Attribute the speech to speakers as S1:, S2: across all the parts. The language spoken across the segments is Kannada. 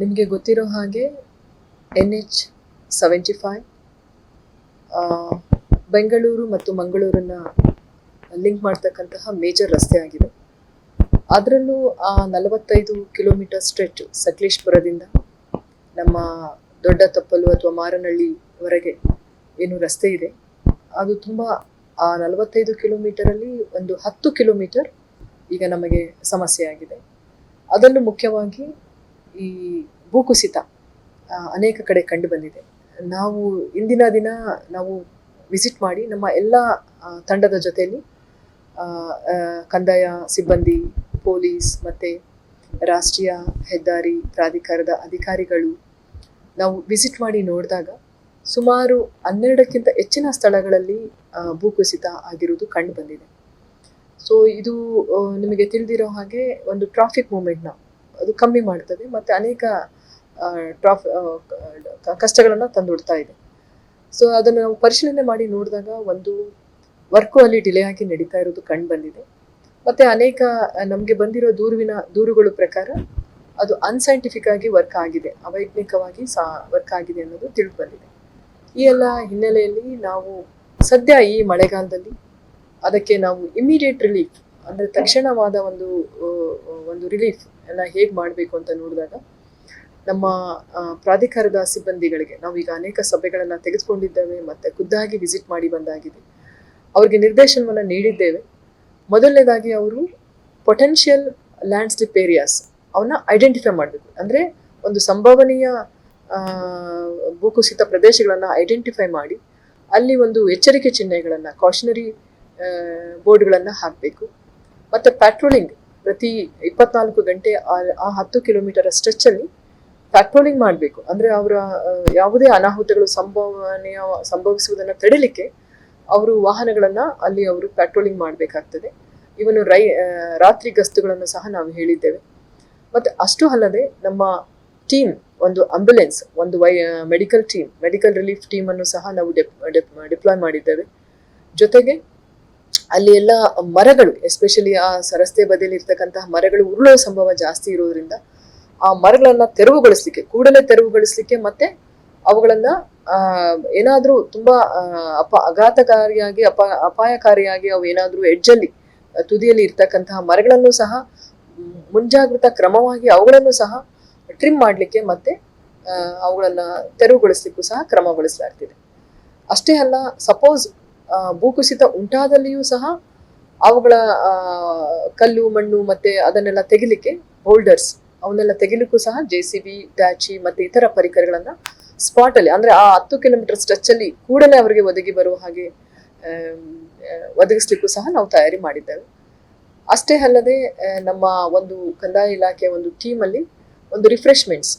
S1: ನಿಮಗೆ ಗೊತ್ತಿರೋ ಹಾಗೆ N H seventy five Bengaluru ಮತ್ತು ಮಂಗಳೂರನ್ನು ಲಿಂಕ್ ಮಾಡ್ತಕ್ಕಂತಹ ಮೇಜರ್ ರಸ್ತೆ ಆಗಿದೆ. ಅದರಲ್ಲೂ ಆ ನಲವತ್ತೈದು ಕಿಲೋಮೀಟರ್ ಸ್ಟ್ರೆಚ್ ಸಕಲೇಶ್ಪುರದಿಂದ ನಮ್ಮ ದೊಡ್ಡ ತಪ್ಪಲು ಅಥವಾ ಮಾರನಹಳ್ಳಿವರೆಗೆ ಏನು ರಸ್ತೆ ಇದೆ. ಅದು ತುಂಬ ಆ ನಲವತ್ತೈದು ಕಿಲೋಮೀಟರಲ್ಲಿ ಒಂದು ಹತ್ತು ಕಿಲೋಮೀಟರ್ ಈಗ ನಮಗೆ ಸಮಸ್ಯೆ ಆಗಿದೆ. ಅದನ್ನು ಮುಖ್ಯವಾಗಿ ಈ ಭೂಕುಸಿತ ಅನೇಕ ಕಡೆ ಕಂಡು ಬಂದಿದೆ. ನಾವು ಇಂದಿನ ದಿನ ನಾವು ವಿಸಿಟ್ ಮಾಡಿ ನಮ್ಮ ಎಲ್ಲ ತಂಡದ ಜೊತೆಯಲ್ಲಿ ಕಂದಾಯ, ಸಿಬ್ಬಂದಿ, ಪೊಲೀಸ್ ಮತ್ತು ರಾಷ್ಟ್ರೀಯ ಹೆದ್ದಾರಿ ಪ್ರಾಧಿಕಾರದ ಅಧಿಕಾರಿಗಳು ನಾವು ವಿಸಿಟ್ ಮಾಡಿ ನೋಡಿದಾಗ ಸುಮಾರು ಹನ್ನೆರಡಕ್ಕಿಂತ ಹೆಚ್ಚಿನ ಸ್ಥಳಗಳಲ್ಲಿ ಭೂಕುಸಿತ ಆಗಿರುವುದು ಕಂಡು ಬಂದಿದೆ. ಸೊ ಇದು ನಿಮಗೆ ತಿಳಿದಿರೋ ಹಾಗೆ ಒಂದು ಟ್ರಾಫಿಕ್ ಮೂಮೆಂಟ್ನ ಅದು ಕಮ್ಮಿ ಮಾಡ್ತದೆ ಮತ್ತು ಅನೇಕ ಟ್ರಾಫ್ ಕಷ್ಟಗಳನ್ನು ತಂದುಬಿಡ್ತಾ ಇದೆ. ಸೊ ಅದನ್ನು ನಾವು ಪರಿಶೀಲನೆ ಮಾಡಿ ನೋಡಿದಾಗ ಒಂದು ವರ್ಕು ಅಲ್ಲಿ ಡಿಲೇ ಆಗಿ ನಡೀತಾ ಇರೋದು ಕಂಡು ಬಂದಿದೆ. ಮತ್ತು ಅನೇಕ ನಮಗೆ ಬಂದಿರೋ ದೂರುವಿನ, ದೂರುಗಳ ಪ್ರಕಾರ ಅದು ಅನ್ಸೈಂಟಿಫಿಕ್ ಆಗಿ ವರ್ಕ್ ಆಗಿದೆ. ಅವೈಜ್ಞಿಕವಾಗಿ ಸಾ ವರ್ಕ್ ಆಗಿದೆ ಅನ್ನೋದು ತಿಳಿದು ಬಂದಿದೆ. ಈ ಎಲ್ಲ ಹಿನ್ನೆಲೆಯಲ್ಲಿ ನಾವು ಸದ್ಯ ಈ ಮಳೆಗಾಲದಲ್ಲಿ ಅದಕ್ಕೆ ನಾವು ಇಮಿಡಿಯೇಟ್ ರಿಲೀಫ್ ಅಂದರೆ ತಕ್ಷಣವಾದ ಒಂದು ಒಂದು ರಿಲೀಫ್ ಎಲ್ಲ ಹೇಗೆ ಮಾಡಬೇಕು ಅಂತ ನೋಡಿದಾಗ ನಮ್ಮ ಪ್ರಾಧಿಕಾರದ ಸಿಬ್ಬಂದಿಗಳಿಗೆ ನಾವೀಗ ಅನೇಕ ಸಭೆಗಳನ್ನು ತೆಗೆದುಕೊಂಡಿದ್ದೇವೆ ಮತ್ತು ಖುದ್ದಾಗಿ ವಿಸಿಟ್ ಮಾಡಿ ಬಂದಾಗಿದೆ. ಅವರಿಗೆ ನಿರ್ದೇಶನವನ್ನು ನೀಡಿದ್ದೇವೆ. ಮೊದಲನೇದಾಗಿ ಅವರು ಪೊಟೆನ್ಷಿಯಲ್ ಲ್ಯಾಂಡ್ ಸ್ಲಿಪ್ ಏರಿಯಾಸ್ ಅವನ್ನ ಐಡೆಂಟಿಫೈ ಮಾಡಬೇಕು. ಅಂದರೆ ಒಂದು ಸಂಭವನೀಯ ಭೂಕುಸಿತ ಪ್ರದೇಶಗಳನ್ನು ಐಡೆಂಟಿಫೈ ಮಾಡಿ ಅಲ್ಲಿ ಒಂದು ಎಚ್ಚರಿಕೆ ಚಿಹ್ನೆಗಳನ್ನು ಕಾಷನರಿ ಬೋರ್ಡ್ಗಳನ್ನು ಹಾಕಬೇಕು. ಮತ್ತು ಪ್ಯಾಟ್ರೋಲಿಂಗ್ ಪ್ರತಿ ಇಪ್ಪತ್ನಾಲ್ಕು ಗಂಟೆ ಆ- ಹತ್ತು ಕಿಲೋಮೀಟರ್ ಸ್ಟ್ರೆಚ್ಚಲ್ಲಿ ಪ್ಯಾಟ್ರೋಲಿಂಗ್ ಮಾಡಬೇಕು. ಅಂದರೆ ಅವರ ಯಾವುದೇ ಅನಾಹುತಗಳು ಸಂಭವನೀಯ, ಸಂಭವಿಸುವುದನ್ನು ತಡೆಯಲಿಕ್ಕೆ ಅವರು ವಾಹನಗಳನ್ನು ಅಲ್ಲಿ ಅವರು ಪ್ಯಾಟ್ರೋಲಿಂಗ್ ಮಾಡಬೇಕಾಗ್ತದೆ. ಇವನು ರೈ ರಾತ್ರಿ ಗಸ್ತುಗಳನ್ನು ಸಹ ನಾವು ಹೇಳಿದ್ದೇವೆ. ಮತ್ತು ಅಷ್ಟು ಅಲ್ಲದೆ ನಮ್ಮ ಟೀಮ್ ಒಂದು ಆಂಬ್ಯುಲೆನ್ಸ್ ಒಂದು ವೈ ಮೆಡಿಕಲ್ ಟೀಮ್ ಮೆಡಿಕಲ್ ರಿಲೀಫ್ ಟೀಮನ್ನು ಸಹ ನಾವು ಡೆಪ್ ಡಿಪ್ಲಾಯ್ ಮಾಡಿದ್ದೇವೆ. ಜೊತೆಗೆ ಅಲ್ಲಿ ಎಲ್ಲ ಮರಗಳು ಎಸ್ಪೆಷಲಿ ಆ ರಸ್ತೆ ಬದಿಯಲ್ಲಿ ಇರ್ತಕ್ಕಂತಹ ಮರಗಳು ಉರುಳೋ ಸಂಭವ ಜಾಸ್ತಿ ಇರೋದ್ರಿಂದ ಆ ಮರಗಳನ್ನ ತೆರವುಗೊಳಿಸ್ಲಿಕ್ಕೆ, ಕೂಡಲೇ ತೆರವುಗೊಳಿಸ್ಲಿಕ್ಕೆ ಮತ್ತೆ ಅವುಗಳನ್ನ ಏನಾದರೂ ತುಂಬಾ ಅಪ ಅಘಾತಕಾರಿಯಾಗಿ ಅಪ, ಅಪಾಯಕಾರಿಯಾಗಿ ಅವು ಏನಾದ್ರೂ ಎಡ್ಜಲ್ಲಿ ತುದಿಯಲ್ಲಿ ಇರ್ತಕ್ಕಂತಹ ಮರಗಳನ್ನು ಸಹ ಮುಂಜಾಗ್ರತಾ ಕ್ರಮವಾಗಿ ಅವುಗಳನ್ನು ಸಹ ಟ್ರಿಮ್ ಮಾಡಲಿಕ್ಕೆ ಮತ್ತೆ ಅವುಗಳನ್ನು ತೆರವುಗೊಳಿಸ್ಲಿಕ್ಕೂ ಸಹ ಕ್ರಮಗೊಳಿಸಲಾಗ್ತಿದೆ. ಅಷ್ಟೇ ಅಲ್ಲ ಸಪೋಸ್ ಭೂಕುಸಿತ ಉಂಟಾದಲ್ಲಿಯೂ ಸಹ ಅವುಗಳ ಕಲ್ಲು, ಮಣ್ಣು ಮತ್ತೆ ಅದನ್ನೆಲ್ಲ ತೆಗಿಲಿಕ್ಕೆ ಬೋಲ್ಡರ್ಸ್ ಅವನ್ನೆಲ್ಲ ತೆಗಿಲಿಕ್ಕೂ ಸಹ ಜೆ ಸಿ ಬಿ ಟ್ಯಾಚಿ ಮತ್ತೆ ಇತರ ಪರಿಕರಗಳನ್ನ ಸ್ಪಾಟ್ ಅಲ್ಲಿ, ಅಂದ್ರೆ ಆ ಹತ್ತು ಕಿಲೋಮೀಟರ್ ಸ್ಟ್ರೆಚ್ ಅಲ್ಲಿ ಕೂಡಲೇ ಅವರಿಗೆ ಒದಗಿ ಬರುವ ಹಾಗೆ ಒದಗಿಸ್ಲಿಕ್ಕೂ ಸಹ ನಾವು ತಯಾರಿ ಮಾಡಿದ್ದೇವೆ. ಅಷ್ಟೇ ಅಲ್ಲದೆ ನಮ್ಮ ಒಂದು ಕಂದಾಯ ಇಲಾಖೆಯ ಒಂದು ಟೀಮಲ್ಲಿ ಒಂದು ರಿಫ್ರೆಶ್ಮೆಂಟ್ಸ್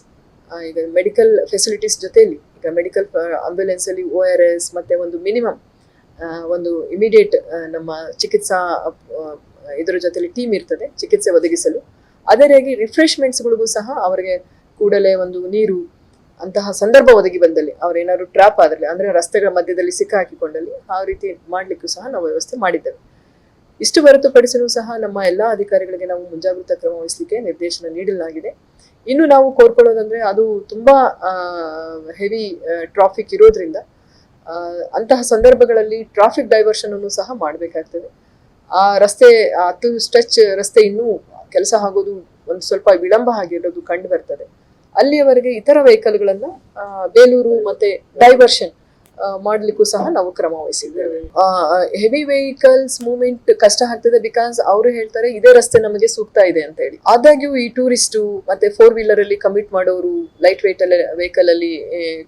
S1: ಈಗ ಮೆಡಿಕಲ್ ಫೆಸಿಲಿಟೀಸ್ ಜೊತೆಯಲ್ಲಿ, ಈಗ ಮೆಡಿಕಲ್ ಆಂಬ್ಯುಲೆನ್ಸಲ್ಲಿ ಓ ಆರ್ ಎಸ್ ಮತ್ತು ಒಂದು ಮಿನಿಮಮ್ ಒಂದು ಇಮಿಡಿಯೇಟ್ ನಮ್ಮ ಚಿಕಿತ್ಸಾ ಇದರ ಜೊತೆಲಿ ಟೀಮ್ ಇರ್ತದೆ, ಚಿಕಿತ್ಸೆ ಒದಗಿಸಲು. ಅದೇ ರೀತಿ ರಿಫ್ರೆಶ್ಮೆಂಟ್ಸ್ಗಳಿಗೂ ಸಹ ಅವರಿಗೆ ಕೂಡಲೇ ಒಂದು ನೀರು ಅಂತಹ ಸಂದರ್ಭ ಒದಗಿ ಬಂದಲ್ಲಿ. ಅವರೇನಾದ್ರು ಟ್ರ್ಯಾಪ್ ಆದಲ್ಲಿ ಅಂದ್ರೆ ರಸ್ತೆಗಳ ಮಧ್ಯದಲ್ಲಿ ಸಿಕ್ಕಾಕಿಕೊಂಡಲ್ಲಿ ಆ ರೀತಿ ಮಾಡಲಿಕ್ಕೂ ಸಹ ನಾವು ವ್ಯವಸ್ಥೆ ಮಾಡಿದ್ದೇವೆ. ಇಷ್ಟು ಹೊರತುಪಡಿಸಲು ಸಹ ನಮ್ಮ ಎಲ್ಲಾ ಅಧಿಕಾರಿಗಳಿಗೆ ನಾವು ಮುಂಜಾಗ್ರತಾ ಕ್ರಮ ವಹಿಸಲಿಕ್ಕೆ ನಿರ್ದೇಶನ ನೀಡಲಾಗಿದೆ. ಇನ್ನು ನಾವು ಕೋರ್ಕೊಳ್ಳೋದಂದ್ರೆ ಅದು ತುಂಬಾ ಹೆವಿ ಟ್ರಾಫಿಕ್ ಇರೋದ್ರಿಂದ ಅಂತಹ ಸಂದರ್ಭಗಳಲ್ಲಿ ಟ್ರಾಫಿಕ್ ಡೈವರ್ಷನ್ ಅನ್ನು ಸಹ ಮಾಡಬೇಕಾಗ್ತದೆ. ಆ ರಸ್ತೆ ಹತ್ತು ಸ್ಟ್ರೆಚ್ ರಸ್ತೆ ಇನ್ನೂ ಕೆಲಸ ಆಗೋದು ಒಂದು ಸ್ವಲ್ಪ ವಿಳಂಬ ಆಗಿರೋದು ಕಂಡು ಬರ್ತದೆ. ಅಲ್ಲಿಯವರೆಗೆ ಇತರ ವೆಹಿಕಲ್ಗಳನ್ನ ಬೇಲೂರು ಮತ್ತೆ ಡೈವರ್ಷನ್ ಮಾಡಲಿಕ್ಕೂ ಸಹ ನಾವು ಕ್ರಮ ವಹಿಸಿದ್ದೇವೆ. ಹೆವಿ ವೆಹಿಕಲ್ಸ್ ಮೂವ್ಮೆಂಟ್ ಕಷ್ಟ ಆಗ್ತದೆ ಬಿಕಾಸ್ ಅವರು ಹೇಳ್ತಾರೆ, ಇದೇ ರಸ್ತೆ ನಮಗೆ ಸೂಕ್ತ ಇದೆ ಅಂತ ಹೇಳಿ. ಆದಾಗ್ಯೂ ಈ ಟೂರಿಸ್ಟು ಮತ್ತೆ ಫೋರ್ ವೀಲರ್ ಅಲ್ಲಿ ಕಮಿಟ್ ಮಾಡೋರು ಲೈಟ್ ವೆಯ್ಟ್ ಅಲ್ಲಿ ವೆಹಿಕಲ್ ಅಲ್ಲಿ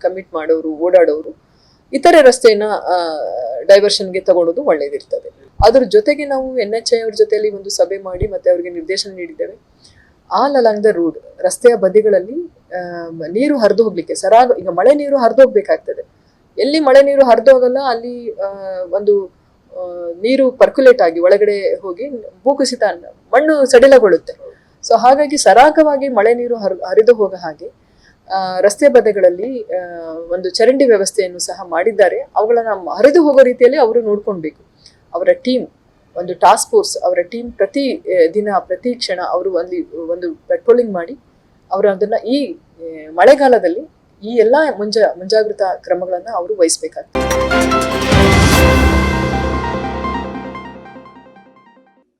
S1: ಕಮಿಟ್ ಮಾಡೋರು, ಓಡಾಡೋರು, ಇತರೆ ರಸ್ತೆಯನ್ನ ಡೈವರ್ಷನ್ಗೆ ತಗೊಳ್ಳೋದು ಒಳ್ಳೇದಿರ್ತದೆ. ಅದ್ರ ಜೊತೆಗೆ ನಾವು ಎನ್ ಎಚ್ ಐ ಅವ್ರ ಜೊತೆಯಲ್ಲಿ ಒಂದು ಸಭೆ ಮಾಡಿ ಮತ್ತೆ ಅವರಿಗೆ ನಿರ್ದೇಶನ ನೀಡಿದ್ದೇವೆ. ಆಲ್ ಅಲಾಂಗ್ ದ ರೋಡ್ ರಸ್ತೆಯ ಬದಿಗಳಲ್ಲಿ ನೀರು ಹರಿದು ಹೋಗ್ಲಿಕ್ಕೆ, ಸರಾಗ, ಈಗ ಮಳೆ ನೀರು ಹರಿದು ಹೋಗ್ಬೇಕಾಗ್ತದೆ. ಎಲ್ಲಿ ಮಳೆ ನೀರು ಹರಿದು ಹೋಗಲ್ಲ, ಅಲ್ಲಿ ಒಂದು ನೀರು ಪರ್ಕ್ಯುಲೇಟ್ ಆಗಿ ಒಳಗಡೆ ಹೋಗಿ ಭೂಕುಸಿತ, ಮಣ್ಣು ಸಡಿಲಗೊಳ್ಳುತ್ತೆ. ಸೊ ಹಾಗಾಗಿ ಸರಾಗವಾಗಿ ಮಳೆ ನೀರು ಹರ್, ಹರಿದು ಹೋಗ ಹಾಗೆ ರಸ್ತೆ ಬದಿಗಳಲ್ಲಿ ಒಂದು ಚರಂಡಿ ವ್ಯವಸ್ಥೆಯನ್ನು ಸಹ ಮಾಡಿದ್ದಾರೆ. ಅವುಗಳನ್ನ ಹರಿದು ಹೋಗೋ ರೀತಿಯಲ್ಲಿ ಅವರು ನೋಡ್ಕೊಳ್ಬೇಕು. ಅವರ ಟೀಮ್, ಒಂದು ಟಾಸ್ಕ್ ಫೋರ್ಸ್ ಅವರ ಟೀಮ್ ಪ್ರತಿ ದಿನ, ಪ್ರತಿ ಕ್ಷಣ ಅವರು ಅಲ್ಲಿ, ಒಂದು ಪೆಟ್ರೋಲಿಂಗ್ ಮಾಡಿ ಅವರು ಅದನ್ನು ಈ ಮಳೆಗಾಲದಲ್ಲಿ ಈ ಎಲ್ಲ ಮುಂಜ, ಮುಂಜಾಗ್ರತಾ ಕ್ರಮಗಳನ್ನು ಅವರು ವಹಿಸಬೇಕಾಗ್ತದೆ.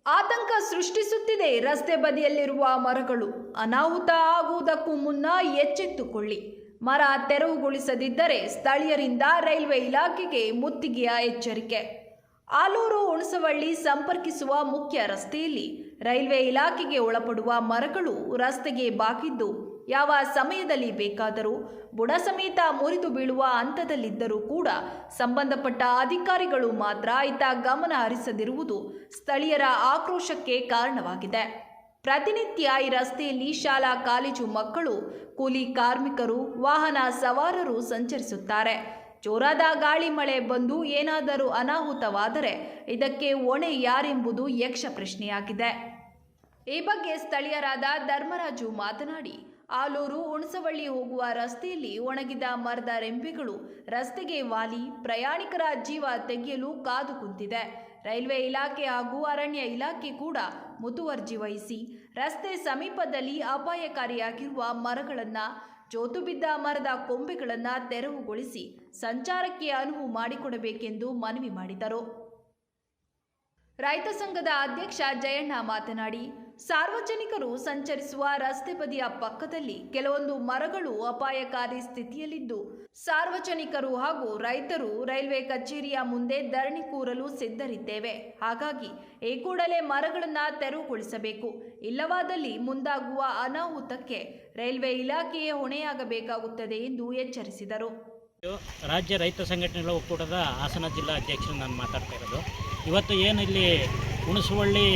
S2: ಆತಂಕ ಸೃಷ್ಟಿಸುತ್ತಿದೆ. ರಸ್ತೆ ಬದಿಯಲ್ಲಿರುವ ಮರಗಳು ಅನಾಹುತ ಆಗುವುದಕ್ಕೂ ಮುನ್ನ ಎಚ್ಚೆತ್ತುಕೊಳ್ಳಿ. ಮರ ತೆರವುಗೊಳಿಸದಿದ್ದರೆ ಸ್ಥಳೀಯರಿಂದ ರೈಲ್ವೆ ಇಲಾಖೆಗೆ ಮುತ್ತಿಗೆಯ ಎಚ್ಚರಿಕೆ. ಆಲೂರು ಹುಣಸವಳ್ಳಿ ಸಂಪರ್ಕಿಸುವ ಮುಖ್ಯ ರಸ್ತೆಯಲ್ಲಿ ರೈಲ್ವೆ ಇಲಾಖೆಗೆ ಒಳಪಡುವ ಮರಗಳು ರಸ್ತೆಗೆ ಬಾಕಿದ್ದು ಯಾವ ಸಮಯದಲ್ಲಿ ಬೇಕಾದರೂ ಬುಡ ಸಮೇತ ಮುರಿದು ಬೀಳುವ ಹಂತದಲ್ಲಿದ್ದರೂ ಕೂಡ ಸಂಬಂಧಪಟ್ಟ ಅಧಿಕಾರಿಗಳು ಮಾತ್ರ ಇತ್ತ ಗಮನ ಹರಿಸದಿರುವುದು ಸ್ಥಳೀಯರ ಆಕ್ರೋಶಕ್ಕೆ ಕಾರಣವಾಗಿದೆ. ಪ್ರತಿನಿತ್ಯ ಈ ರಸ್ತೆಯಲ್ಲಿ ಶಾಲಾ ಕಾಲೇಜು ಮಕ್ಕಳು, ಕೂಲಿ ಕಾರ್ಮಿಕರು, ವಾಹನ ಸವಾರರು ಸಂಚರಿಸುತ್ತಾರೆ. ಜೋರಾದ ಗಾಳಿ ಮಳೆ ಬಂದು ಏನಾದರೂ ಅನಾಹುತವಾದರೆ ಇದಕ್ಕೆ ಹೊಣೆ ಯಾರೆಂಬುದು ಯಕ್ಷ ಪ್ರಶ್ನೆಯಾಗಿದೆ. ಈ ಬಗ್ಗೆ ಸ್ಥಳೀಯರಾದ ಧರ್ಮರಾಜು ಮಾತನಾಡಿ, ಆಲೂರು, ಹುಣಸವಳ್ಳಿ ಹೋಗುವ ರಸ್ತೆಯಲ್ಲಿ ಒಣಗಿದ ಮರದ ರೆಂಬೆಗಳು ರಸ್ತೆಗೆ ವಾಲಿ ಪ್ರಯಾಣಿಕರ ಜೀವ ತೆಗೆಯಲು ಕಾದು ಕುಂತಿದೆ. ರೈಲ್ವೆ ಇಲಾಖೆ ಹಾಗೂ ಅರಣ್ಯ ಇಲಾಖೆ ಕೂಡ ಮುತುವರ್ಜಿ ವಹಿಸಿ ರಸ್ತೆ ಸಮೀಪದಲ್ಲಿ ಅಪಾಯಕಾರಿಯಾಗಿರುವ ಮರಗಳನ್ನು ಜೋತು ಬಿದ್ದ ಮರದ ಕೊಂಬೆಗಳನ್ನು ತೆರವುಗೊಳಿಸಿ ಸಂಚಾರಕ್ಕೆ ಅನುವು ಮಾಡಿಕೊಡಬೇಕೆಂದು ಮನವಿ ಮಾಡಿದರು. ರೈತ ಸಂಘದ ಅಧ್ಯಕ್ಷ ಜಯಣ್ಣ ಮಾತನಾಡಿ ಸಾರ್ವಜನಿಕರು ಸಂಚರಿಸುವ ರಸ್ತೆ ಬದಿಯ ಪಕ್ಕದಲ್ಲಿ ಕೆಲವೊಂದು ಮರಗಳು ಅಪಾಯಕಾರಿ ಸ್ಥಿತಿಯಲ್ಲಿದ್ದು, ಸಾರ್ವಜನಿಕರು ಹಾಗೂ ರೈತರು ರೈಲ್ವೆ ಕಚೇರಿಯ ಮುಂದೆ ಧರಣಿ ಕೂರಲು ಸಿದ್ಧರಿದ್ದೇವೆ. ಹಾಗಾಗಿ ಈ ಕೂಡಲೇ ಮರಗಳನ್ನು ತೆರವುಗೊಳಿಸಬೇಕು. ಇಲ್ಲವಾದಲ್ಲಿ ಮುಂದಾಗುವ ಅನಾಹುತಕ್ಕೆ ರೈಲ್ವೆ ಇಲಾಖೆಯೇ ಹೊಣೆಯಾಗಬೇಕಾಗುತ್ತದೆ ಎಂದು ಎಚ್ಚರಿಸಿದರು.
S3: ರಾಜ್ಯ ರೈತ ಸಂಘಟನೆಗಳ ಒಕ್ಕೂಟದ ಹಾಸನ ಜಿಲ್ಲಾ ಅಧ್ಯಕ್ಷರು ನಾನು ಮಾತಾಡ್ತಾ ಇರೋದು. ಇವತ್ತು ಏನು ಇಲ್ಲಿ ಹುಣಸವಳ್ಳಿ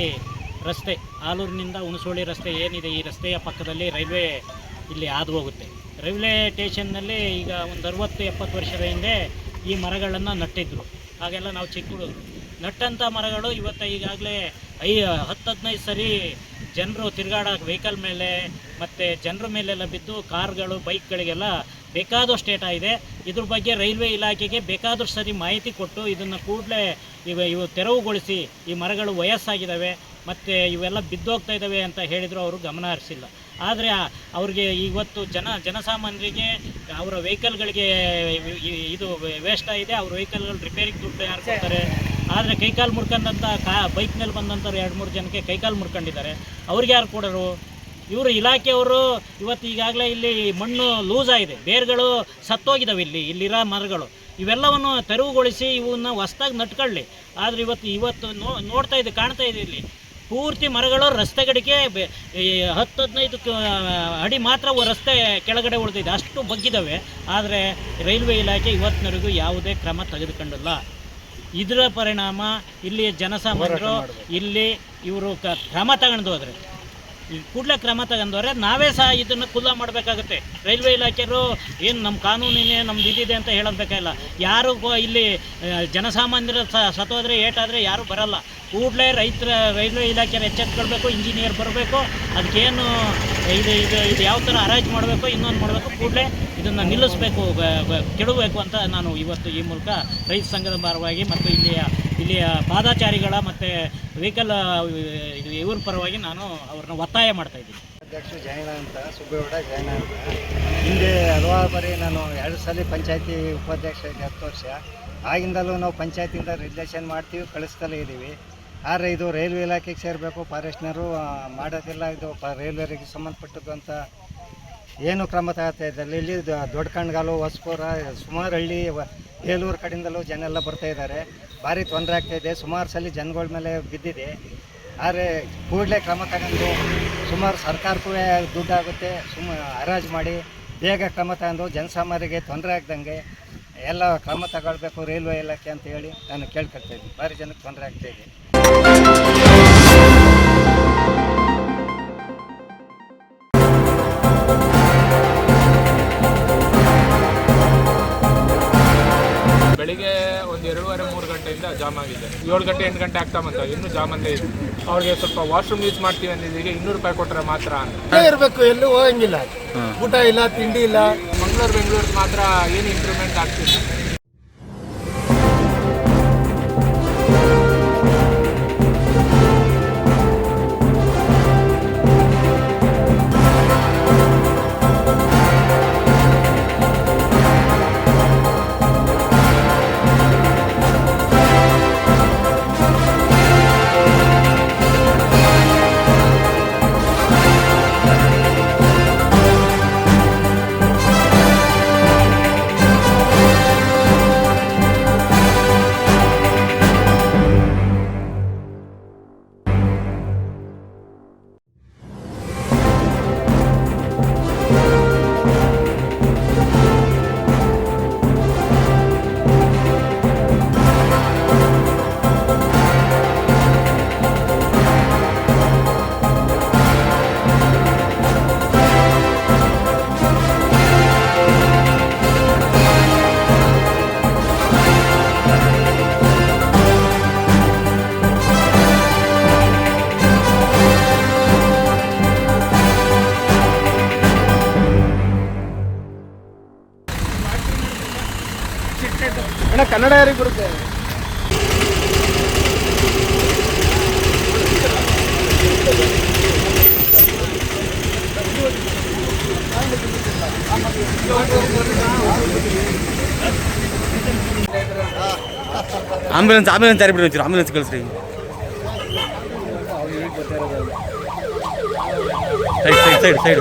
S3: ರಸ್ತೆ, ಆಲೂರಿನಿಂದ ಹುಣಸೋಳಿ ರಸ್ತೆ ಏನಿದೆ, ಈ ರಸ್ತೆಯ ಪಕ್ಕದಲ್ಲಿ ರೈಲ್ವೆ ಇಲ್ಲಿ ಹಾದು ಹೋಗುತ್ತೆ. ರೈಲ್ವೆ ಸ್ಟೇಷನ್ನಲ್ಲಿ ಈಗ ಒಂದು ಅರವತ್ತು, ಎಪ್ಪತ್ತು ವರ್ಷದ ಹಿಂದೆ ಈ ಮರಗಳನ್ನು ನಟ್ಟಿದ್ರು. ಹಾಗೆಲ್ಲ ನಾವು ಚಿಕ್ಕ ಹುಡುಗರು. ನಟ್ಟಂಥ ಮರಗಳು ಇವತ್ತು ಈಗಾಗಲೇ ಐ, ಹತ್ತು, ಹದಿನೈದು ಸರಿ ಜನರು ತಿರುಗಾಡೋ ವೆಹಿಕಲ್ ಮೇಲೆ ಮತ್ತು ಜನರ ಮೇಲೆಲ್ಲ ಬಿದ್ದು ಕಾರ್ಗಳು, ಬೈಕ್ಗಳಿಗೆಲ್ಲ ಬೇಕಾದಷ್ಟು ಸ್ಟೇಟ್ ಇದೆ. ಇದ್ರ ಬಗ್ಗೆ ರೈಲ್ವೆ ಇಲಾಖೆಗೆ ಬೇಕಾದಷ್ಟು ಸರಿ ಮಾಹಿತಿ ಕೊಟ್ಟು ಇದನ್ನು ಕೂಡಲೇ ಇವ, ಇವು ತೆರವುಗೊಳಿಸಿ ಈ ಮರಗಳು ವಯಸ್ಸಾಗಿದ್ದಾವೆ. ಮತ್ತು ಇವೆಲ್ಲ ಬಿದ್ದೋಗ್ತಾ ಇದ್ದಾವೆ ಅಂತ ಹೇಳಿದರು ಅವರು ಗಮನ ಹರಿಸಿಲ್ಲ. ಆದರೆ ಅವ್ರಿಗೆ ಇವತ್ತು ಜನ, ಜನಸಾಮಾನ್ಯರಿಗೆ ಅವರ ವೆಹಿಕಲ್ಗಳಿಗೆ ಇದು ವೇಸ್ಟ್ ಆಗಿದೆ, ಅವ್ರ ವೆಹಿಕಲ್ಗಳು ರಿಪೇರಿಗೆ ದುಡ್ಡು ಯಾರು ಕೊಡ್ತಾರೆ? ಆದರೆ ಕೈಕಾಲು ಮುರ್ಕೊಂಡಂಥ ಕಾ, ಬೈಕ್ನಲ್ಲಿ ಬಂದಂಥವ್ರು ಎರಡು, ಮೂರು ಜನಕ್ಕೆ ಕೈಕಾಲು ಮುರ್ಕೊಂಡಿದ್ದಾರೆ. ಅವ್ರಿಗೆ ಯಾರು ಕೊಡೋರು? ಇವರು ಇಲಾಖೆಯವರು ಇವತ್ತು ಈಗಾಗಲೇ ಇಲ್ಲಿ ಮಣ್ಣು ಲೂಸ್ ಆಗಿದೆ. ಬೇರುಗಳು ಸತ್ತೋಗಿದ್ದಾವೆ ಇಲ್ಲಿ, ಇಲ್ಲಿರೋ ಮರಗಳು. ಇವೆಲ್ಲವನ್ನು ತೆರವುಗೊಳಿಸಿ ಇವನ್ನ ಹೊಸ್ದಾಗಿ ನಟ್ಕೊಳ್ಳಿ ಆದರೆ ಇವತ್ತು ಇವತ್ತು ನೋಡ್ತಾ ಇದೆ, ಕಾಣ್ತಾ ಇದೆ ಇಲ್ಲಿ. ಪೂರ್ತಿ ಮರಗಳು ಈ ಹತ್ತು ಹದಿನೈದು ಅಡಿ ಮಾತ್ರ ರಸ್ತೆ ಕೆಳಗಡೆ ಉಳಿದಿದೆ. ಅಷ್ಟು ಬಗ್ಗಿದ್ದಾವೆ ಆದರೆ ರೈಲ್ವೆ ಇಲಾಖೆ ಇವತ್ತಿನವರೆಗೂ ಯಾವುದೇ ಕ್ರಮ ತೆಗೆದುಕೊಂಡಿಲ್ಲ. ಇದರ ಪರಿಣಾಮ ಇಲ್ಲಿ ಜನಸಾಮಾನ್ಯರು ಇಲ್ಲಿ ಇವರು ಕ ಕ್ರಮ ತಗೊಂಡು ಹೋದ್ರೆ ಕೂಡಲೇ ಕ್ರಮ ತಗೊಂಡವ್ರೆ, ನಾವೇ ಸಹ ಇದನ್ನು ಖುಲ್ಲ ಮಾಡಬೇಕಾಗುತ್ತೆ. ರೈಲ್ವೆ ಇಲಾಖೆಯರು ಏನು ನಮ್ಮ ಕಾನೂನಿನೇ ನಮ್ದು ಇದಿದೆ ಅಂತ ಹೇಳಬೇಕಾಗಿಲ್ಲ ಯಾರು ಕೊ- ಇಲ್ಲಿ ಜನಸಾಮಾನ್ಯರ ಸತ್ತೋದ್ರೆ ಏಟಾದರೆ ಯಾರೂ ಬರಲ್ಲ. ಕೂಡಲೇ ರೈತರ, ರೈಲ್ವೆ ಇಲಾಖೆಯವ್ರು ಎಚ್ಚೆತ್ಕೊಳ್ಬೇಕು ಇಂಜಿನಿಯರ್ ಬರಬೇಕು ಅದಕ್ಕೇನು ಇದು ಇದು ಇದು ಯಾವ ಥರ ಅರೇಂಜ್ ಮಾಡಬೇಕು, ಇನ್ನೊಂದು ಮಾಡಬೇಕು, ಕೂಡಲೇ ಇದನ್ನು ನಿಲ್ಲಿಸಬೇಕು ಕೆಡಬೇಕು ಅಂತ ನಾನು ಇವತ್ತು ಈ ಮೂಲಕ ರೈತ ಸಂಘದ ಪರವಾಗಿ ಮತ್ತು ಇಲ್ಲಿಯ ಇಲ್ಲಿಯ ಪಾದಾಚಾರಿಗಳ ಮತ್ತು ವೆಹಿಕಲ್ ಇದು ಇವ್ರ ಪರವಾಗಿ ನಾನು ಅವ್ರನ್ನ ಒತ್ತಾಯ ಮಾಡ್ತಾ ಇದ್ದೀನಿ.
S4: ಅಧ್ಯಕ್ಷ ಜೈನ ಅಂತ ಸುಬ್ಬೇಗೌಡ ಜೈನ ಅಂತ. ಹಿಂದೆ ಹಲವಾರು ಬಾರಿ ನಾನು ಎರಡು ಸಲ ಪಂಚಾಯತಿ ಉಪಾಧ್ಯಕ್ಷ ಇದ್ದೆ ಹತ್ತು ವರ್ಷ. ಆಗಿಂದಲೂ ನಾವು ಪಂಚಾಯತಿಯಿಂದ ರಿಲೇಷನ್ ಮಾಡ್ತೀವಿ, ಕಳಿಸ್ತಲೇ ಇದ್ದೀವಿ ಆದರೆ ಇದು ರೈಲ್ವೆ ಇಲಾಖೆಗೆ ಸೇರಬೇಕು ಫಾರೆಸ್ಟ್ನರು ಮಾಡೋದಿಲ್ಲ. ಇದು ರೈಲ್ವೆಗೆ ಸಂಬಂಧಪಟ್ಟದ್ದು ಅಂತ ಏನು ಕ್ರಮ ತಗೋತಾ ಇಲ್ಲಿ ದೊಡ್ಡ ಕಣ್ಗಾಲು, ಹೊಸಪುರ, ಸುಮಾರು ಹಳ್ಳಿ ಬೇಲೂರು ಕಡೆಯಿಂದಲೂ ಜನ ಎಲ್ಲ ಬರ್ತಾ ಇದ್ದಾರೆ. ಭಾರಿ ತೊಂದರೆ ಆಗ್ತಾ ಇದೆ. ಸುಮಾರು ಸಲ ಜನಗಳ ಮೇಲೆ ಬಿದ್ದಿದೆ. ಆದರೆ ಕೂಡಲೇ ಕ್ರಮ ತಗೊಂಡು ಸುಮಾರು ಸರ್ಕಾರಕ್ಕೂ ದುಡ್ಡಾಗುತ್ತೆ. ಸುಮ್ಮ ಹರಾಜು ಮಾಡಿ ಬೇಗ ಕ್ರಮ ತಗೊಂಡು ಜನಸಾಮಾನ್ಯರಿಗೆ ತೊಂದರೆ ಆಗ್ದಂಗೆ ಎಲ್ಲ ಕ್ರಮ ತಗೊಳ್ಬೇಕು ರೈಲ್ವೆ ಇಲಾಖೆ ಅಂತ ಹೇಳಿ ನಾನು ಕೇಳ್ಕೊಳ್ತಾ ಇದ್ದೀನಿ. ಭಾರಿ ಜನಕ್ಕೆ ತೊಂದರೆ ಆಗ್ತಾ
S5: ಒಂದು ಎರಡೂವರೆ ಮೂರು ಗಂಟೆಯಿಂದ ಜಾಮ್ ಆಗಿದೆ. ಏಳು ಗಂಟೆ ಎಂಟು ಗಂಟೆ ಆಗ್ತಾ ಬಂತ. ಇನ್ನೂ ಜಾಮಂದೇ ಇದೆ. ಅವ್ರಿಗೆ ಸ್ವಲ್ಪ ವಾಶ್ರೂಮ್ ಯೂಸ್ ಮಾಡ್ತೀವಿ ಅಂದಿದ್ದೀಗ ಇನ್ನೂರು ರೂಪಾಯಿ ಕೊಟ್ಟರೆ ಮಾತ್ರ ಅಂತ.
S6: ಇರಬೇಕು ಎಲ್ಲೂ ಹೋಗಂಗಿಲ್ಲ. ಊಟ ಇಲ್ಲ ತಿಂಡಿ ಇಲ್ಲ.
S5: ಮಂಗಳೂರು ಬೆಂಗಳೂರಿಗೆ ಮಾತ್ರ ಏನು ಇಂಪ್ರೂವ್ಮೆಂಟ್ ಆಗ್ತಿಲ್ಲ.
S6: ಅಣ್ಣ ಕನ್ನಡ ಯಾರಿಗೆ ಬರುತ್ತೆ
S7: ಆಂಬುಲೆನ್ಸ್ ಆಂಬುಲೆನ್ಸ್ ಯಾರು ಬಿಡಿ ಒಂಚೂರು ಆಂಬುಲೆನ್ಸ್ ಕಳಿಸ್ರಿ ಸೈಡ್ ಸೈಡ್ ಸೈಡ್ ಸೈಡ್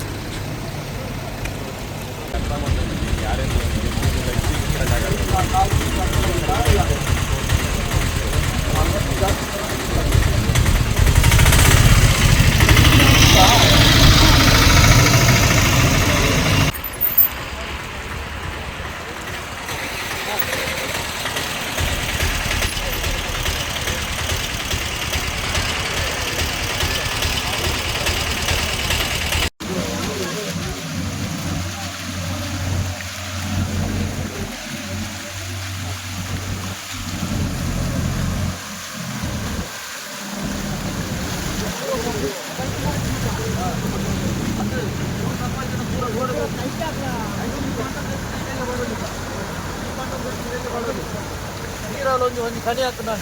S7: টাকা 足
S5: りなくなる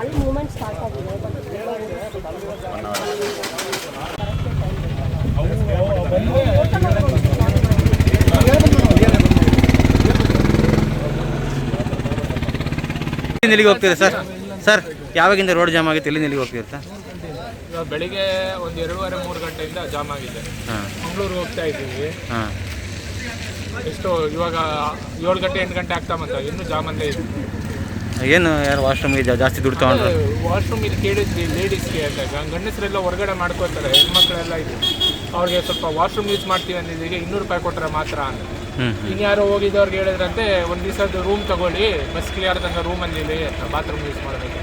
S8: ಅಲ್ಲಿ ಮೂಮೆಂಟ್ ಸ್ಟಾರ್ಟ್ ಆಗಿದೆ ಬಟ್
S7: ಎಲ್ಲಿಗೆ ಹೋಗ್ತೀರಾ ಸರ್? ಸರ್ ಯಾವಾಗಿಂದ ರೋಡ್ ಜಾಮ್ ಆಗುತ್ತೆ? ಎಲ್ಲಿಂದ ಎಲ್ಲಿಗೆ ಹೋಗ್ತೀರಾ ಸರ್?
S5: ಬೆಳಿಗ್ಗೆ ಒಂದು ಎರಡೂವರೆ ಮೂರು ಗಂಟೆಯಿಂದ ಜಾಮ್ ಆಗಿದೆ.
S7: ಹಾಂ.
S5: ಮಂಗಳೂರಿಗೆ ಹೋಗ್ತಾ ಇದ್ದೀವಿ.
S7: ಹಾಂ.
S5: ಎಷ್ಟು ಇವಾಗ ಏಳು ಗಂಟೆ ಎಂಟು ಗಂಟೆ ಆಗ್ತಾ ಬಂತ? ಇನ್ನೂ ಜಾಮಲ್ಲೇ ಇದೆ.
S7: ಏನು ಯಾರು ವಾಶ್ರೂಮ್ಗೆ ಜಾಸ್ತಿ ದುಡ್ಡು ತೊಗೊಂಡ್ರು?
S5: ವಾಶ್ರೂಮ್ ಇಲ್ಲಿ ಕೇಳಿದ್ವಿ ಲೇಡೀಸ್ಗೆ ಅಂದಾಗ ಗಂಡಸರೆಲ್ಲ ಹೊರಗಡೆ ಮಾಡ್ಕೋತಾರೆ ಹೆಣ್ಮಕ್ಳೆಲ್ಲ ಇದೆ. ಅವ್ರಿಗೆ ಸ್ವಲ್ಪ ವಾಶ್ರೂಮ್ ಯೂಸ್ ಮಾಡ್ತೀವಿ ಅಂದಿದ್ದೀಗ ಇನ್ನೂರು ರೂಪಾಯಿ ಕೊಟ್ಟರೆ ಮಾತ್ರ ಅಂತ. ಇನ್ಯಾರೋ ಹೋಗಿದ್ದವ್ರಿಗೆ ಹೇಳಿದ್ರಂತೆ ಒಂದು ದಿವಸದ ರೂಮ್ ತಗೊಳ್ಳಿ ಬಸ್ ಕ್ಲಿಯರ್ ತನಕ ರೂಮ್ ಅಲ್ಲಿ ಬಾತ್ರೂಮ್ ಯೂಸ್ ಮಾಡಬೇಕು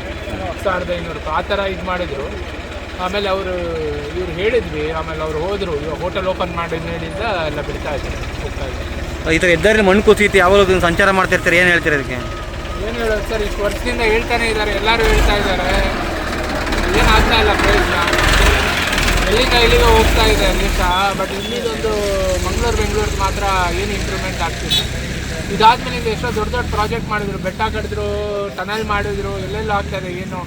S5: ಸಾವಿರದ ಐನೂರು ರೂಪಾಯಿ. ಆ ಥರ ಇದು ಮಾಡಿದ್ರು. ಆಮೇಲೆ ಅವರು ಇವ್ರು ಹೇಳಿದ್ವಿ ಆಮೇಲೆ ಅವ್ರು ಹೋದರು. ಇವಾಗ ಹೋಟೆಲ್ ಓಪನ್ ಮಾಡಿದ ಮೇಲಿಂದ ಎಲ್ಲ ಬಿಡ್ತಾ ಇದ್ದಾರೆ ಹೋಗ್ತಾ ಇದ್ದಾರೆ.
S7: ಈ ಥರ ಇದ್ದಾರೆ ಮಣ್ಣು ಕುಸಿಯುತ್ತೆ ಯಾವಾಗ ಸಂಚಾರ ಮಾಡ್ತಿರ್ತಾರೆ, ಏನು ಹೇಳ್ತೀರಿ ಅದಕ್ಕೆ?
S5: ಏನು ಹೇಳೋದು ಸರ್, ಇಷ್ಟು ವರ್ಷದಿಂದ ಹೇಳ್ತಾನೆ ಇದ್ದಾರೆ, ಎಲ್ಲರೂ ಹೇಳ್ತಾ ಇದ್ದಾರೆ. ಏನು ಆಗ್ತಾ ಇಲ್ಲ ಪ್ರಯತ್ನ ಎಲ್ಲಿಂದ ಇಲ್ಲಿಗೆ ಹೋಗ್ತಾ ಇದೆ ದೇಶ ಬಟ್ ಇಲ್ಲಿದೊಂದು ಮಂಗಳೂರು ಬೆಂಗಳೂರು ಮಾತ್ರ ಏನು ಇಂಪ್ರೂವ್ಮೆಂಟ್ ಆಗ್ತಿದೆ ಇದಾದ್ಮೇಲೆ ಇಲ್ಲಿ ಎಷ್ಟೋ ದೊಡ್ಡ ದೊಡ್ಡ ಪ್ರಾಜೆಕ್ಟ್ ಮಾಡಿದ್ರು, ಬೆಟ್ಟ ಕಡಿದ್ರು ಟನಲ್ ಮಾಡಿದ್ರು, ಎಲ್ಲೆಲ್ಲ ಆಗ್ತದೆ ಏನು?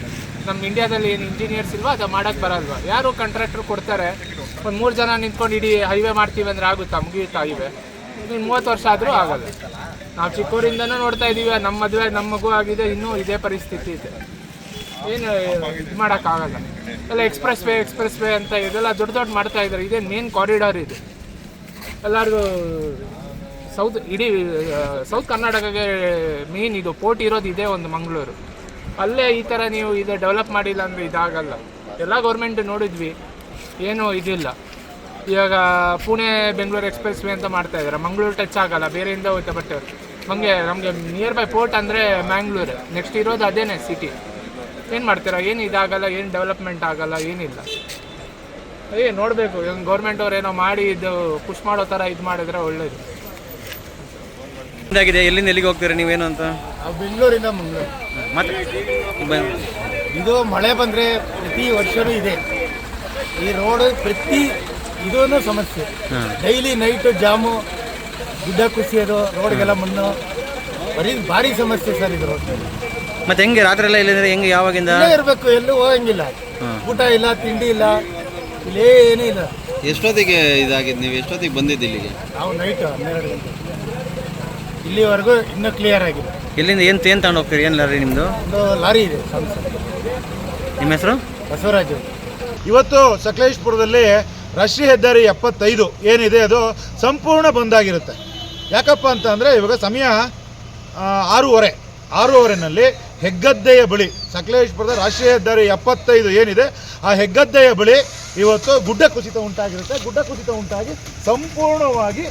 S5: ನಮ್ಮ ಇಂಡಿಯಾದಲ್ಲಿ ಏನು ಇಂಜಿನಿಯರ್ಸ್ ಇಲ್ವಾ? ಅದು ಮಾಡೋಕ್ಕೆ ಬರಲ್ವಾ? ಯಾರು ಕಾಂಟ್ರಾಕ್ಟ್ರು ಕೊಡ್ತಾರೆ, ಒಂದು ಮೂರು ಜನ ನಿಂತ್ಕೊಂಡು ಇಡೀ ಹೈವೇ ಮಾಡ್ತೀವಿ ಅಂದರೆ ಆಗುತ್ತಾ? ಮುಗಿಯುತ್ತಾ ಹೈವೇ ಇನ್ನು ಮೂವತ್ತು ವರ್ಷ ಆದರೂ ಆಗಲ್ಲ. ನಾವು ಚಿಕ್ಕವರಿಂದನೂ ನೋಡ್ತಾ ಇದ್ದೀವಿ ನಮ್ಮ ಮದುವೆ ನಮ್ಮ ಮಗು ಆಗಿದೆ, ಇನ್ನೂ ಇದೇ ಪರಿಸ್ಥಿತಿ ಇದೆ. ಏನು ಇದು ಮಾಡೋಕ್ಕಾಗಲ್ಲ. ಎಲ್ಲ ಎಕ್ಸ್ಪ್ರೆಸ್ ವೇ ಎಕ್ಸ್ಪ್ರೆಸ್ ವೇ ಅಂತ ಇದೆಲ್ಲ ದೊಡ್ಡ ದೊಡ್ಡ ಮಾಡ್ತಾ ಇದ್ದಾರೆ. ಇದೇ ಮೇನ್ ಕಾರಿಡಾರ್ ಇದು. ಎಲ್ಲರಿಗೂ ಸೌತ್ ಇಡೀ ಸೌತ್ ಕರ್ನಾಟಕಕ್ಕೆ ಮೇನ್ ಇದು. ಪೋರ್ಟ್ ಇರೋದು ಇದೇ ಒಂದು ಮಂಗಳೂರು. ಅಲ್ಲೇ ಈ ಥರ ನೀವು ಇದು ಡೆವಲಪ್ ಮಾಡಿಲ್ಲ ಅಂದರೆ ಇದಾಗಲ್ಲ. ಎಲ್ಲ ಗೌರ್ಮೆಂಟ್ ನೋಡಿದ್ವಿ. ಏನೂ ಇದಿಲ್ಲ. ಇವಾಗ ಪುಣೆ ಬೆಂಗಳೂರು ಎಕ್ಸ್ಪ್ರೆಸ್ ವೇ ಅಂತ ಮಾಡ್ತಾ ಇದ್ದಾರೆ ಮಂಗಳೂರು ಟಚ್ ಆಗಲ್ಲ ಬೇರೆಯಿಂದ ಹೋಯ್ತಾ ಬಟ್ ಹಂಗೆ ನಮಗೆ ನಿಯರ್ ಬೈ ಪೋರ್ಟ್ ಅಂದರೆ ಮ್ಯಾಂಗ್ಳೂರು ನೆಕ್ಸ್ಟ್ ಇರೋದು ಅದೇನೇ ಸಿಟಿ ಏನು ಮಾಡ್ತೀರಾ? ಏನು ಇದಾಗಲ್ಲ ಏನು ಡೆವಲಪ್ಮೆಂಟ್ ಆಗಲ್ಲ ಏನಿಲ್ಲ. ಅದೇ ನೋಡಬೇಕು. ಇವಾಗ ಗೌರ್ಮೆಂಟ್ ಅವ್ರು ಏನೋ ಮಾಡಿ ಇದು ಪುಷ್ ಮಾಡೋ ಥರ ಇದು ಮಾಡಿದ್ರೆ ಒಳ್ಳೇದು.
S7: ಇದಾಗಿದೆ ಎಲ್ಲಿಂದ ಎಲ್ಲಿಗೆ ಹೋಗ್ತೀರಾ ನೀವೇನು ಅಂತ?
S6: ಬೆಂಗಳೂರಿಂದ ಮಂಗಳೂರು.
S7: ಮತ್ತೆ?
S6: ಇದು ಮಳೆ ಬಂದರೆ ಪ್ರತಿ ವರ್ಷವೂ ಇದೆ. ಈ ರೋಡ್ ಪ್ರತಿ ಇದೂ ಸಮಸ್ಯೆ. ಡೈಲಿ ನೈಟು ಜಾಮು ಗುಡ್ಡ ಕುಸಿಯೋದು ರೋಡ್ಗೆಲ್ಲ ಮಣ್ಣು. ಬರೀ ಭಾರಿ ಸಮಸ್ಯೆ ಸರ್ ಇದು ರೋಡ್
S7: ಮತ್ತೆ ಹೆಂಗೆ ರಾತ್ರಿ ಎಲ್ಲ ಇಲ್ಲಿಂದ ಹೆಂಗೆ ಯಾವಾಗಿಂದ?
S6: ಇಲ್ಲೇ ಇರಬೇಕು ಎಲ್ಲೂ ಹೋಗಂಗಿಲ್ಲ. ಊಟ ಇಲ್ಲ ತಿಂಡಿ ಇಲ್ಲ ಇಲ್ಲೇನೂ ಇಲ್ಲ.
S9: ಎಷ್ಟೊತ್ತಿಗೆ ಇದಾಗಿದೆ ನೀವು? ಎಷ್ಟೊತ್ತಿಗೆ ಬಂದಿದ್ದು ಇಲ್ಲಿಗೆ?
S6: ನಾವು ನೈಟ್ ಹನ್ನೆರಡು ಗಂಟೆ. ಇಲ್ಲಿವರೆಗೂ ಇನ್ನೂ ಕ್ಲಿಯರ್ ಆಗಿದೆ.
S7: ಇಲ್ಲಿಂದ ಏನು ತೇನ್ ತಗೊಂಡು ಹೋಗ್ತೀರಿ? ಏನು ಲಾರಿ ನಿಮ್ಮದು
S6: ಒಂದು ಲಾರಿ ಇದೆ ಸಂಸ್ಥೆ
S7: ನಿಮ್ಮ ಹೆಸರು?
S6: ಬಸವರಾಜು.
S10: ಇವತ್ತು ಸಕಲೇಶ್ಪುರದಲ್ಲಿ ರಾಷ್ಟ್ರೀಯ ಹೆದ್ದಾರಿ ಎಪ್ಪತ್ತೈದು ಏನಿದೆ ಅದು ಸಂಪೂರ್ಣ ಬಂದಾಗಿರುತ್ತೆ. ಯಾಕಪ್ಪ ಅಂತ ಅಂದರೆ ಇವಾಗ ಸಮಯ ಆರೂವರೆ. ಆರೂವರೆನಲ್ಲಿ ಹೆಗ್ಗದ್ದೆಯ ಬಳಿ, ಸಕಲೇಶ್ಪುರದ ರಾಷ್ಟ್ರೀಯ ಹೆದ್ದಾರಿ ಎಪ್ಪತ್ತೈದು ಏನಿದೆ, ಆ ಹೆಗ್ಗದ್ದೆಯ ಬಳಿ ಇವತ್ತು ಗುಡ್ಡ ಕುಸಿತ ಉಂಟಾಗಿರುತ್ತೆ. ಗುಡ್ಡ ಕುಸಿತ ಉಂಟಾಗಿ ಸಂಪೂರ್ಣವಾಗಿ,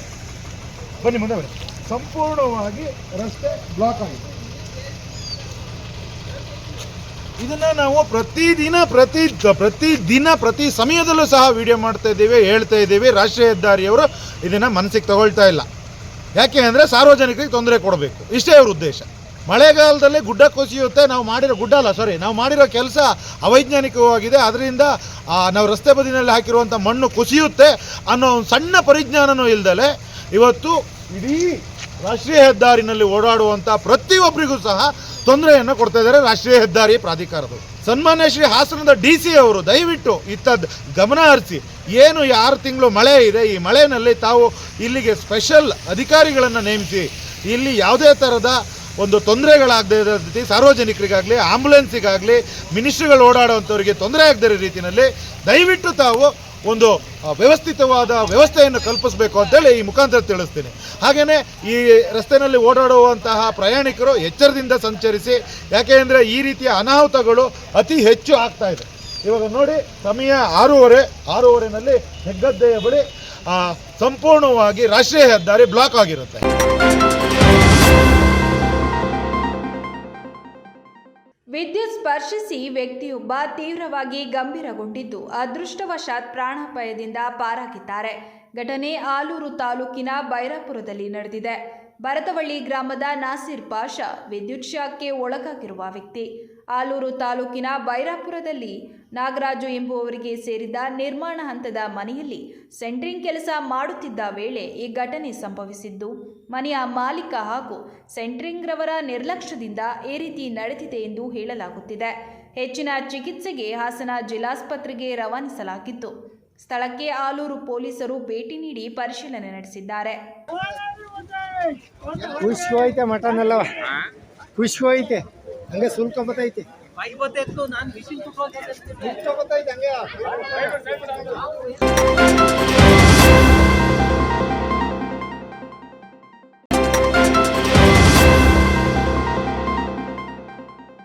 S10: ಬನ್ನಿ ಮುಂದೆ ಬನ್ನಿ. ಸಂಪೂರ್ಣವಾಗಿ ರಸ್ತೆ ಬ್ಲಾಕ್ ಆಗಿದೆ. ಇದನ್ನ ನಾವು ಪ್ರತಿದಿನ, ಪ್ರತಿ ಪ್ರತಿದಿನ ಪ್ರತಿ ಸಮಯದಲ್ಲೂ ಸಹ ವಿಡಿಯೋ ಮಾಡ್ತಾ ಇದ್ದೀವಿ, ಹೇಳ್ತಾ ಇದ್ದೀವಿ. ರಾಷ್ಟ್ರೀಯ ಹೆದ್ದಾರಿಯವರು ಇದನ್ನ ಮನಸ್ಸಿಗೆ ತಗೊಳ್ತಾ ಇಲ್ಲ. ಯಾಕೆ ಅಂದರೆ ಸಾರ್ವಜನಿಕರಿಗೆ ತೊಂದರೆ ಕೊಡಬೇಕು. ಇಷ್ಟೇ ಅವ್ರ ಉದ್ದೇಶ. ಮಳೆಗಾಲದಲ್ಲಿ ಗುಡ್ಡ ಕುಸಿಯುತ್ತೆ, ನಾವು ಮಾಡಿರೋ ಗುಡ್ಡ ಅಲ್ಲ ಸಾರಿ ನಾವು ಮಾಡಿರೋ ಕೆಲಸ ಅವೈಜ್ಞಾನಿಕವಾಗಿದೆ. ಅದರಿಂದ ನಾವು ರಸ್ತೆ ಬದಿನಲ್ಲಿ ಹಾಕಿರುವಂಥ ಮಣ್ಣು ಕುಸಿಯುತ್ತೆ ಅನ್ನೋ ಒಂದು ಸಣ್ಣ ಪರಿಜ್ಞಾನನೂ ಇಲ್ದಲೆ ಇವತ್ತು ಇಡೀ ರಾಷ್ಟ್ರೀಯ ಹೆದ್ದಾರಿನಲ್ಲಿ ಓಡಾಡುವಂಥ ಪ್ರತಿಯೊಬ್ಬರಿಗೂ ಸಹ ತೊಂದರೆಯನ್ನು ಕೊಡ್ತಾ ಇದ್ದಾರೆ ರಾಷ್ಟ್ರೀಯ ಹೆದ್ದಾರಿ ಪ್ರಾಧಿಕಾರದವರು. ಸನ್ಮಾನ್ಯ ಶ್ರೀ ಹಾಸನದ ಡಿ ಸಿ ಅವರು ದಯವಿಟ್ಟು ಇತ್ತದ್ದು ಗಮನ ಹರಿಸಿ. ಏನು ಆರು ತಿಂಗಳು ಮಳೆ ಇದೆ, ಈ ಮಳೆಯಲ್ಲಿ ತಾವು ಇಲ್ಲಿಗೆ ಸ್ಪೆಷಲ್ ಅಧಿಕಾರಿಗಳನ್ನು ನೇಮಿಸಿ. ಇಲ್ಲಿ ಯಾವುದೇ ಥರದ ಒಂದು ತೊಂದರೆಗಳಾಗದೇ ಇರೋ ರೀತಿ, ಸಾರ್ವಜನಿಕರಿಗಾಗಲಿ, ಆಂಬುಲೆನ್ಸಿಗಾಗಲಿ, ಮಿನಿಸ್ಟ್ರಿಗಳು ಓಡಾಡುವಂಥವರಿಗೆ ತೊಂದರೆ ಆಗದೇ ರೀತಿಯಲ್ಲಿ ದಯವಿಟ್ಟು ತಾವು ಒಂದು ವ್ಯವಸ್ಥಿತವಾದ ವ್ಯವಸ್ಥೆಯನ್ನು ಕಲ್ಪಿಸಬೇಕು ಅಂತೇಳಿ ಈ ಮುಖಾಂತರ ತಿಳಿಸ್ತೀನಿ. ಹಾಗೆಯೇ ಈ ರಸ್ತೆಯಲ್ಲಿ ಓಡಾಡುವಂತಹ ಪ್ರಯಾಣಿಕರು ಎಚ್ಚರದಿಂದ ಸಂಚರಿಸಿ, ಯಾಕೆ ಅಂದರೆ ಈ ರೀತಿಯ ಅನಾಹುತಗಳು ಅತಿ ಹೆಚ್ಚು ಆಗ್ತಾ ಇದೆ. ಇವಾಗ ನೋಡಿ, ಸಮಯ ಆರೂವರೆ, ಆರೂವರೆನಲ್ಲಿ ಹೆಗ್ಗದ್ದೆಯ ಬಳಿ ಸಂಪೂರ್ಣವಾಗಿ ರಾಷ್ಟ್ರೀಯ ಹೆದ್ದಾರಿ ಬ್ಲಾಕ್ ಆಗಿರುತ್ತೆ.
S2: ವಿದ್ಯುತ್ ಸ್ಪರ್ಶಿಸಿ ವ್ಯಕ್ತಿಯೊಬ್ಬ ತೀವ್ರವಾಗಿ ಗಂಭೀರಗೊಂಡಿದ್ದು, ಅದೃಷ್ಟವಶಾತ್ ಪ್ರಾಣಾಪಾಯದಿಂದ ಪಾರಾಗಿದ್ದಾರೆ. ಘಟನೆ ಆಲೂರು ತಾಲೂಕಿನ ಬೈರಾಪುರದಲ್ಲಿ ನಡೆದಿದೆ. ಭರತವಳ್ಳಿ ಗ್ರಾಮದ ನಾಸಿರ್ ಪಾಷಾ ವಿದ್ಯುತ್ ಶಾಕ್ಗೆ ಒಳಗಾಗಿರುವ ವ್ಯಕ್ತಿ. ಆಲೂರು ತಾಲೂಕಿನ ಬೈರಾಪುರದಲ್ಲಿ ನಾಗರಾಜು ಎಂಬುವವರಿಗೆ ಸೇರಿದ ನಿರ್ಮಾಣ ಹಂತದ ಮನೆಯಲ್ಲಿ ಸೆಂಟ್ರಿಂಗ್ ಕೆಲಸ ಮಾಡುತ್ತಿದ್ದ ವೇಳೆ ಈ ಘಟನೆ ಸಂಭವಿಸಿದ್ದು, ಮನೆಯ ಮಾಲೀಕ ಹಾಗೂ ಸೆಂಟ್ರಿಂಗ್ ರವರ ನಿರ್ಲಕ್ಷ್ಯದಿಂದ ಈ ರೀತಿ ನಡೆದಿದೆ ಎಂದು ಹೇಳಲಾಗುತ್ತಿದೆ. ಹೆಚ್ಚಿನ ಚಿಕಿತ್ಸೆಗೆ ಹಾಸನ ಜಿಲ್ಲಾಸ್ಪತ್ರೆಗೆ ರವಾನಿಸಲಾಗಿತ್ತು. ಸ್ಥಳಕ್ಕೆ ಆಲೂರು ಪೊಲೀಸರು ಭೇಟಿ ನೀಡಿ ಪರಿಶೀಲನೆ ನಡೆಸಿದ್ದಾರೆ.
S6: ಖುಷಿ ಹೋಯ್ತೆ ಮಟನ್ ಖುಷಿ ಹೋಯ್ತೆ. ಹಂಗೆ ಸುಲ್ಕೊಂಬತ್ತೈತೆ ಸುಲ್ಕೊಂಬತ್ತೈತೆ ಹಂಗೆ.